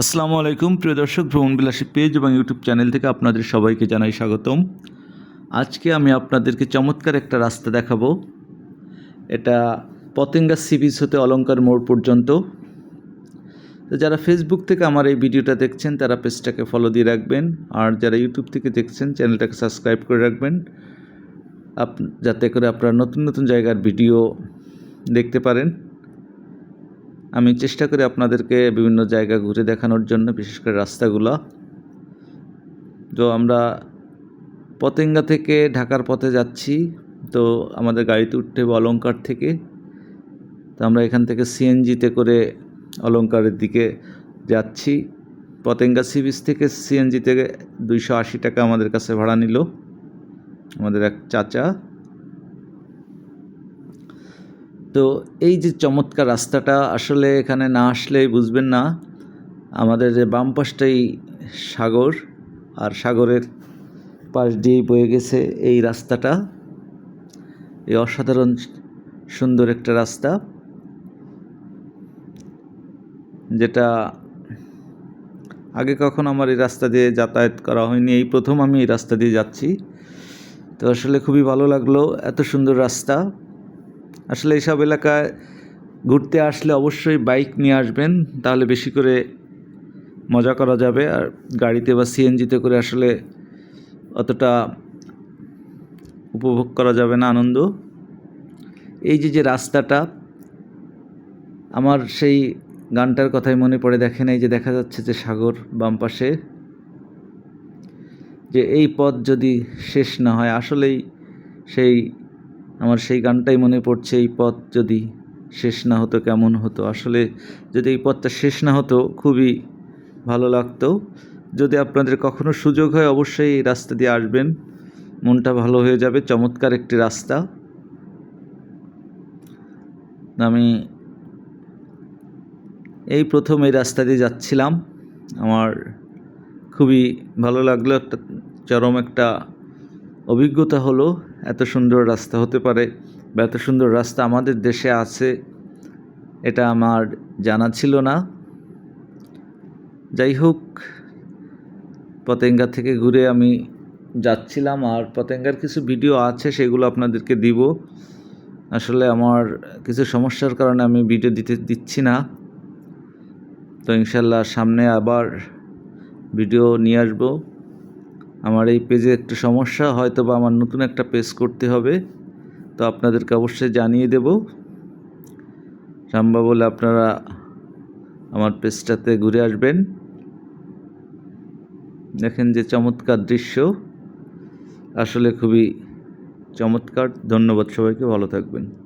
আসসালামু আলাইকুম, প্রিয় দর্শক, ভ্রমণ বিলাসী পেজ এবং ইউটিউব চ্যানেল থেকে আপনাদের সবাইকে জানাই স্বাগতম। আজকে আমি আপনাদেরকে চমৎকার একটা রাস্তা দেখাবো। এটা পতেঙ্গা সি বিচ হতে অলঙ্কার মোড় পর্যন্ত। তো যারা ফেসবুক থেকে আমার এই ভিডিওটা দেখছেন, তারা পেজটাকে ফলো দিয়ে রাখবেন। আর যারা ইউটিউব থেকে দেখছেন চ্যানেলটাকে সাবস্ক্রাইব করে রাখবেন। আপ যাতে করে আপনারা নতুন নতুন জায়গার ভিডিও দেখতে পারেন। আমি চেষ্টা করি আপনাদেরকে বিভিন্ন জায়গা ঘুরে দেখানোর জন্য, বিশেষ করে রাস্তাগুলো। তো আমরা পতেঙ্গা থেকে ঢাকার পথে যাচ্ছি। তো আমাদের গাড়িতে উঠতে হবে অলঙ্কার থেকে। তো আমরা এখান থেকে সিএনজিতে করে অলঙ্কারের দিকে যাচ্ছি। পতেঙ্গা সি বিচ থেকে সিএনজি থেকে দুইশো আশি টাকা আমাদের কাছে ভাড়া নিল। আমাদের এক চাচা। তো এই যে চমৎকার রাস্তাটা আসলে এখানে না আসলেই বুঝবেন না। আমাদের যে বাম পাশটাই সাগর, আর সাগরের পাশ দিয়েই বয়ে গেছে এই রাস্তাটা। এই অসাধারণ সুন্দর একটা রাস্তা, যেটা আগে কখন আমার এই রাস্তা দিয়ে যাতায়াত করা হয়নি। এই প্রথম আমি এই রাস্তা দিয়ে যাচ্ছি। তো আসলে খুবই ভালো লাগল। এত সুন্দর রাস্তা। আসলে এইসব এলাকায় ঘুরতে আসলে অবশ্যই বাইক নিয়ে আসবেন, তাহলে বেশি করে মজা করা যাবে। আর গাড়িতে বা সিএনজিতে করে আসলে অতটা উপভোগ করা যাবে না আনন্দ। এই যে যে রাস্তাটা, আমার সেই গানটার কথাই মনে পড়ে। দেখেন, এই যে দেখা যাচ্ছে যে সাগর বাম পাশে। যে এই পথ যদি শেষ না হয়, আসলেই সেই আমার সেই গানটাই মনে পড়ছে, এই পথ যদি শেষ না হতো কেমন হতো? আসলে যদি এই পথটা শেষ না হতো, খুবই ভালো লাগতো। যদি আপনাদের কখনো সুযোগ হয়, অবশ্যই এই রাস্তা দিয়ে আসবেন। মনটা ভালো হয়ে যাবে, চমৎকার একটি রাস্তা। আমি এই প্রথম এই রাস্তা দিয়ে যাচ্ছিলাম। আমার খুবই ভালো লাগল, একটা চরম একটা অভিজ্ঞতা হলো, এত সুন্দর রাস্তা হতে পারে বা এত সুন্দর রাস্তা আমাদের দেশে আছে, এটা আমার জানা ছিল না। যাই হোক, পতেঙ্গা থেকে ঘুরে আমি যাচ্ছিলাম আর পতেঙ্গার কিছু ভিডিও আছে, সেগুলো আপনাদেরকে দিব। আসলে আমার কিছু সমস্যার কারণে আমি ভিডিও দিতে দিচ্ছি না। তো ইনশাল্লাহ সামনে আবার ভিডিও নিয়ে আসব। আমার এই পেজে একটু সমস্যা হয়তো বা আমার নতুন একটা পেজ করতে হবে। তো আপনাদেরকে অবশ্যই জানিয়ে দেব। সম্ভব বলে আপনারা আমার পেজটাতে ঘুরে আসবেন। দেখেন যে চমৎকার দৃশ্য। আসলে খুবই চমৎকার। ধন্যবাদ সবাইকে, ভালো থাকবেন।